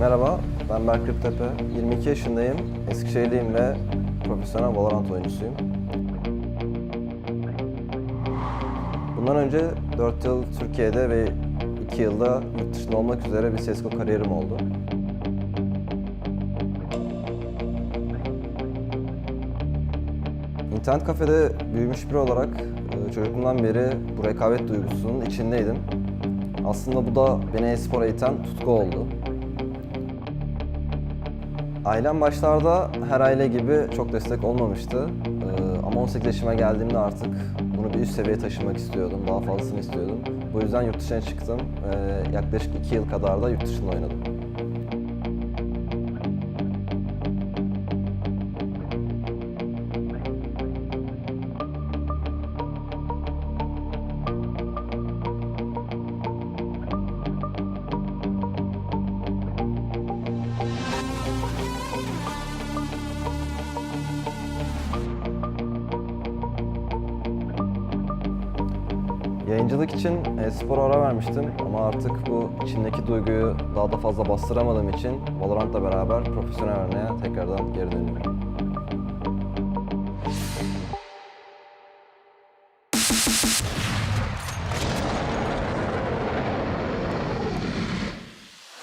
Merhaba, ben Berk Kırktepe. 22 yaşındayım, Eskişehirliyim ve profesyonel Valorant oyuncusuyum. Bundan önce 4 yıl Türkiye'de ve 2 yılda yurt dışında olmak üzere bir CSGO kariyerim oldu. İnternet kafede büyümüş biri olarak e, çocukluğumdan beri bu rekabet duygusunun içindeydim. Aslında bu da beni e-spora iten tutku oldu. Ailem başlarda her aile gibi çok destek olmamıştı. Ee, ama 18 yaşıma geldiğimde artık bunu bir üst seviyeye taşımak istiyordum. Daha fazlasını istiyordum. Bu yüzden yurt dışına çıktım. Ee, yaklaşık 2 yıl kadar da yurt dışında oynadım. Yayıncılık için e-spora ara vermiştim ama artık bu içimdeki duyguyu daha da fazla bastıramadığım için Valorant'la beraber profesyonel oynamaya tekrardan geri dönüyorum.